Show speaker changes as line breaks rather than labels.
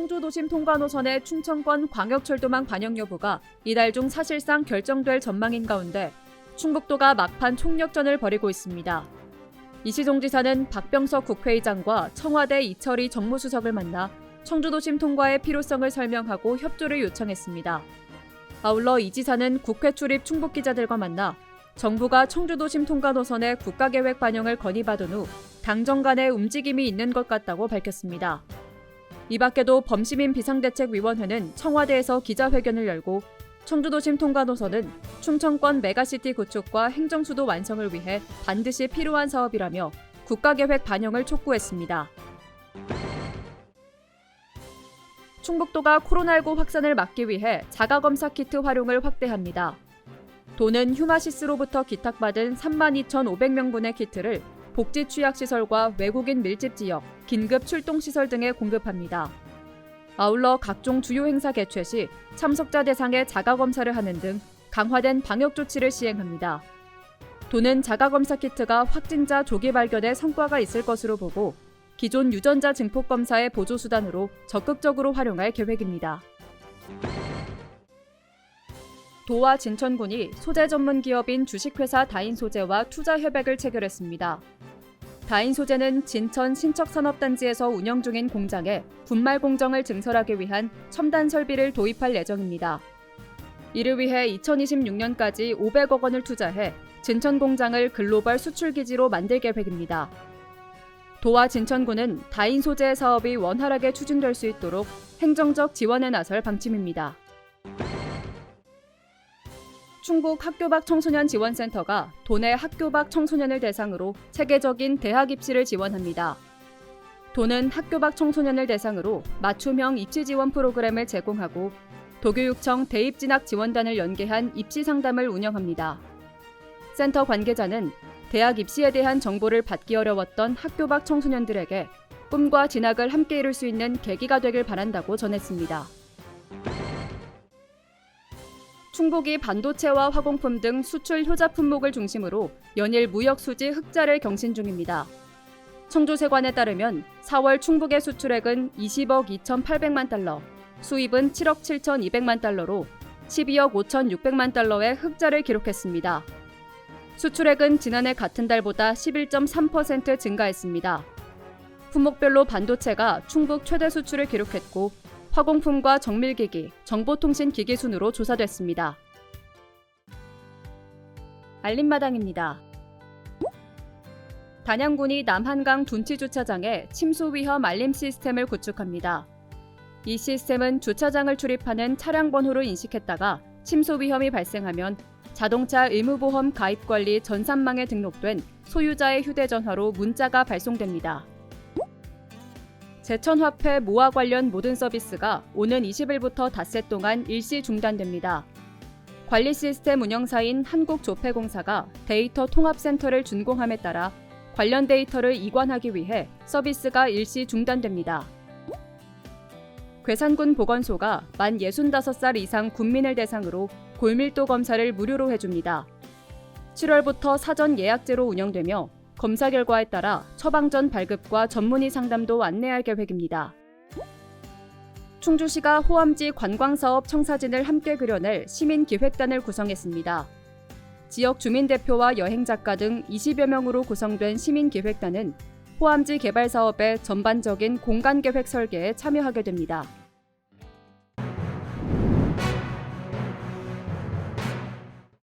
청주도심 통과 노선의 충청권 광역철도망 반영 여부가 이달 중 사실상 결정될 전망인 가운데 충북도가 막판 총력전을 벌이고 있습니다. 이시종 지사는 박병석 국회의장과 청와대 이철희 정무수석을 만나 청주도심 통과의 필요성을 설명하고 협조를 요청했습니다. 아울러 이 지사는 국회 출입 충북 기자들과 만나 정부가 청주도심 통과 노선의 국가계획 반영을 건의받은 후 당정 간의 움직임이 있는 것 같다고 밝혔습니다. 이 밖에도 범시민 비상대책위원회는 청와대에서 기자회견을 열고 청주도심 통과 노선은 충청권 메가시티 구축과 행정수도 완성을 위해 반드시 필요한 사업이라며 국가계획 반영을 촉구했습니다. 충북도가 코로나19 확산을 막기 위해 자가검사 키트 활용을 확대합니다. 도는 휴마시스로부터 기탁받은 32,500명분의 키트를 복지 취약시설과 외국인 밀집 지역, 긴급 출동시설 등에 공급합니다. 아울러 각종 주요 행사 개최 시 참석자 대상의 자가검사를 하는 등 강화된 방역 조치를 시행합니다. 도는 자가검사 키트가 확진자 조기 발견에 성과가 있을 것으로 보고 기존 유전자 증폭 검사의 보조 수단으로 적극적으로 활용할 계획입니다. 도와 진천군이 소재 전문 기업인 주식회사 다인소재와 투자 협약을 체결했습니다. 다인소재는 진천 신척산업단지에서 운영 중인 공장에 분말 공정을 증설하기 위한 첨단 설비를 도입할 예정입니다. 이를 위해 2026년까지 500억 원을 투자해 진천 공장을 글로벌 수출 기지로 만들 계획입니다. 도와 진천군은 다인 소재 사업이 원활하게 추진될 수 있도록 행정적 지원에 나설 방침입니다. 충북 학교 밖 청소년 지원센터가 도내 학교 밖 청소년을 대상으로 체계적인 대학 입시를 지원합니다. 도는 학교 밖 청소년을 대상으로 맞춤형 입시 지원 프로그램을 제공하고 도교육청 대입진학 지원단을 연계한 입시 상담을 운영합니다. 센터 관계자는 대학 입시에 대한 정보를 받기 어려웠던 학교 밖 청소년들에게 꿈과 진학을 함께 이룰 수 있는 계기가 되길 바란다고 전했습니다. 충북이 반도체와 화공품 등 수출 효자 품목을 중심으로 연일 무역 수지 흑자를 경신 중입니다. 청주세관에 따르면 4월 충북의 수출액은 20억 2,800만 달러, 수입은 7억 7,200만 달러로 12억 5,600만 달러의 흑자를 기록했습니다. 수출액은 지난해 같은 달보다 11.3% 증가했습니다. 품목별로 반도체가 충북 최대 수출을 기록했고 화공품과 정밀기기, 정보통신기기 순으로 조사됐습니다. 알림마당입니다. 단양군이 남한강 둔치 주차장에 침수 위험 알림 시스템을 구축합니다. 이 시스템은 주차장을 출입하는 차량 번호를 인식했다가 침수 위험이 발생하면 자동차 의무보험 가입 관리 전산망에 등록된 소유자의 휴대전화로 문자가 발송됩니다. 제천화폐 모아 관련 모든 서비스가 오는 20일부터 닷새 동안 일시 중단됩니다. 관리 시스템 운영사인 한국조폐공사가 데이터 통합센터를 준공함에 따라 관련 데이터를 이관하기 위해 서비스가 일시 중단됩니다. 괴산군 보건소가 만 65살 이상 군민을 대상으로 골밀도 검사를 무료로 해줍니다. 7월부터 사전 예약제로 운영되며 검사 결과에 따라 처방 전 발급과 전문의 상담도 안내할 계획입니다. 충주시가 호암지 관광사업 청사진을 함께 그려낼 시민기획단을 구성했습니다. 지역 주민 대표와 여행 작가 등 20여 명으로 구성된 시민기획단은 호암지 개발 사업의 전반적인 공간 계획 설계에 참여하게 됩니다.